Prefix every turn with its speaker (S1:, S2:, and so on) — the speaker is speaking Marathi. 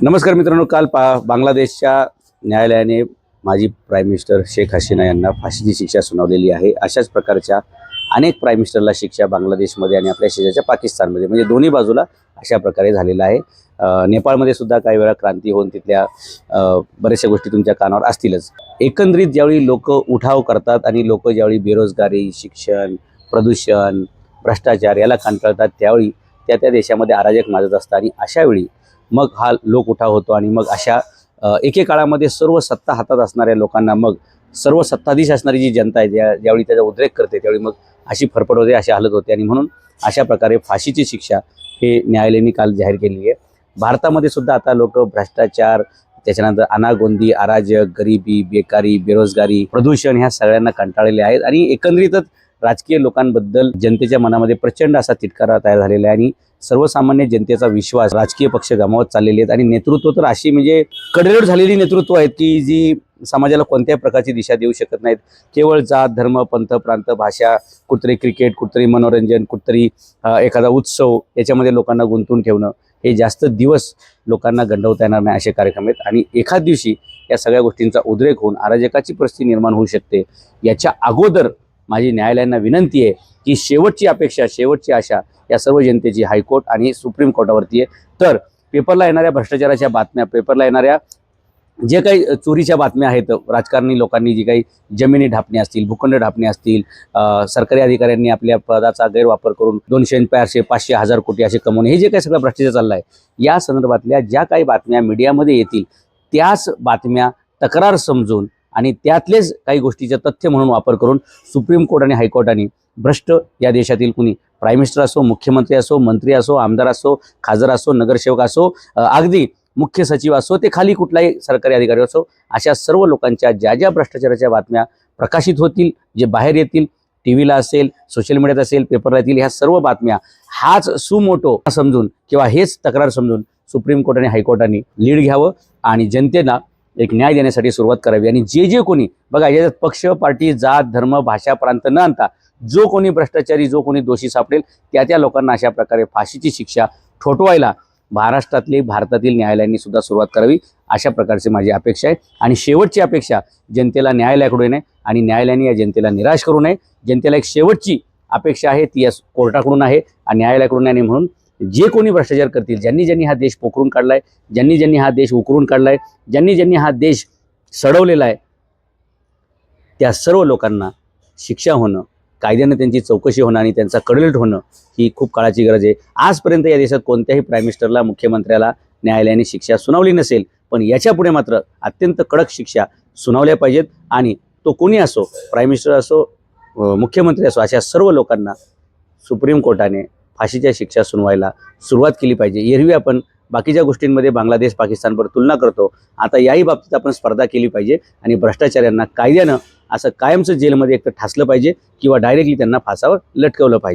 S1: नमस्कार मित्रांनो काल पा बांगलादेशच्या न्यायालयाने माजी प्राईम मिनिस्टर शेख हसीना यांना फाशीची शिक्षा सुनावलेली आहे. अशाच प्रकारच्या अनेक प्राईम मिनिस्टरला शिक्षा बांगलादेशमध्ये आणि आपल्या शेजारच्या पाकिस्तानमध्ये म्हणजे दोन्ही बाजूला अशा प्रकारे झालेला आहे. नेपाळमध्ये सुद्धा काही वेळा क्रांती होऊन तिथल्या बऱ्याचशा गोष्टी तुमच्या कानावर असतीलच. एकंदरीत ज्यावेळी लोक उठाव करतात आणि लोक ज्यावेळी बेरोजगारी शिक्षण प्रदूषण भ्रष्टाचार याला कंटाळतात त्यावेळी त्या त्या देशामध्ये अराजक माजत असतं आणि अशावेळी मग हा लोक उठाव होतो आणि मग अशा एकेकाळामध्ये सर्व सत्ता हातात असणाऱ्या लोकांना मग सर्व सत्ताधीश असणारी जी जनता आहे ज्या ज्यावेळी त्याचा उद्रेक करते त्यावेळी मग अशी फरफड होते अशी हालत होते आणि म्हणून अशा प्रकारे फाशीची शिक्षा हे न्यायालयाने काल जाहीर केली आहे. भारतामध्ये सुद्धा आता लोक भ्रष्टाचार त्याच्यानंतर अनागोंदी अराजक गरिबी बेकारी बेरोजगारी प्रदूषण ह्या सगळ्यांना कंटाळलेले आहेत आणि एकंदरीतच राजकीय लोकांबद्दल जनतेच्या मनामध्ये प्रचंड असा तिटकारा तयार झालेला आहे आणि सर्वसामान्य जनतेचा विश्वास राजकीय पक्ष गमावत चाललेले आहेत. आणि नेतृत्व तर अशी म्हणजे कडेलोट झालेली नेतृत्व आहेत की जी समाजाला कोणत्याही प्रकारची दिशा देऊ शकत नाहीत. केवळ जात धर्म पंथ प्रांत भाषा कुठतरी क्रिकेट कुठतरी मनोरंजन कुठतरी एखादा उत्सव याच्यामध्ये लोकांना गुंतून ठेवणं हे जास्त दिवस लोकांना गंडवता येणार नाही असे कार्यक्रम आहेत. आणि एखाद दिवशी या सगळ्या गोष्टींचा उद्रेक होऊन अराजकाची परिस्थिती निर्माण होऊ शकते. याच्या अगोदर माझी न्यायालयांना विनंती आहे की शेवटची अपेक्षा शेवटची आशा या सर्व जनतेची हायकोर्ट आणि सुप्रीम कोर्टावरती आहे. तर पेपरला येणाऱ्या भ्रष्टाचाराच्या बातम्या पेपरला येणाऱ्या जे काही चोरीच्या बातम्या आहेत राजकारणी लोकांनी जी काही जमिनी ढापणे असतील भूखंड ढापणे असतील सरकारी अधिकाऱ्यांनी आपल्या पदाचा गैरवापर करून दोनशे चारशे पाचशे हजार कोटी असे कमवणे हे जे काही सगळं भ्रष्टाचार चाललं आहे या संदर्भातल्या ज्या काही बातम्या मीडियामध्ये येतील त्याच बातम्या तक्रार समजून आणि त्यातलेच काही गोष्टीचे तथ्य म्हणून वापर करून सुप्रीम कोर्ट आणि हायकोर्टाने भ्रष्ट या देशातील कुणी प्राईम मिनिस्टर असो मुख्यमंत्री असो मंत्री असो आमदार असो खासदार असो नगरसेवक असो अगदी मुख्य सचिव असो ते खाली कुठलाही सरकारी अधिकारी असो अशा सर्व लोकांच्या ज्या ज्या भ्रष्टाचाराच्या बातम्या प्रकाशित होतील जे बाहेर येतील टी व्हीला असेल सोशल मीडियात असेल पेपरला येतील ह्या सर्व बातम्या हाच सुमोटो समजून किंवा हेच तक्रार समजून सुप्रीम कोर्ट आणि हायकोर्टाने लीड घ्यावं आणि जनतेला एक न्याय देण्यासाठी सुरुवात करावी. आणि जे जे कोणी बघा याच्यात पक्ष पार्टी जात धर्म भाषा प्रांत न आणता जो कोणी भ्रष्टाचारी जो कोणी दोषी सापडेल त्या त्या लोकांना अशा प्रकारे फाशीची शिक्षा ठोठवायला महाराष्ट्रातली भारतातील न्यायालयांनी सुद्धा सुरुवात करावी अशा प्रकारची माझी अपेक्षा आहे. आणि शेवटची अपेक्षा जनतेला न्यायालयाकडून आहे आणि न्यायालयाने या जनतेला निराश करू नये. जनतेला एक शेवटची अपेक्षा आहे ती या कोर्टाकडून आहे. आणि न्यायालयाकडून आहे आणि म्हणून जे कोणी भ्रष्टाचार करतील ज्यांनी ज्यांनी हा देश पोखरून काढलाय ज्यांनी ज्यांनी हा देश उकरून काढलाय ज्यांनी ज्यांनी हा देश सडवलेला आहे त्या सर्व लोकांना शिक्षा होणं कायद्यानं त्यांची चौकशी होणं आणि त्यांचा कडलेट होणं ही खूप काळाची गरज आहे. आजपर्यंत या देशात कोणत्याही प्राईम मिनिस्टरला मुख्यमंत्र्याला न्यायालयाने शिक्षा सुनावली नसेल पण याच्यापुढे मात्र अत्यंत कडक शिक्षा सुनावल्या पाहिजेत आणि तो कोणी असो प्राईम मिनिस्टर असो मुख्यमंत्री असो अशा सर्व लोकांना सुप्रीम कोर्टाने फाशीच्या शिक्षा सुनवायला सुरुवात केली पाहिजे. एरवी आपण बाकीच्या गोष्टींमध्ये बांगलादेश पाकिस्तानवर तुलना करतो. आता याही बाबतीत आपण स्पर्धा केली पाहिजे आणि भ्रष्टाचाऱ्यांना कायद्यानं असं कायमचं जेलमध्ये एकतर ठासलं पाहिजे किंवा डायरेक्टली त्यांना फासावर लटकवलं पाहिजे.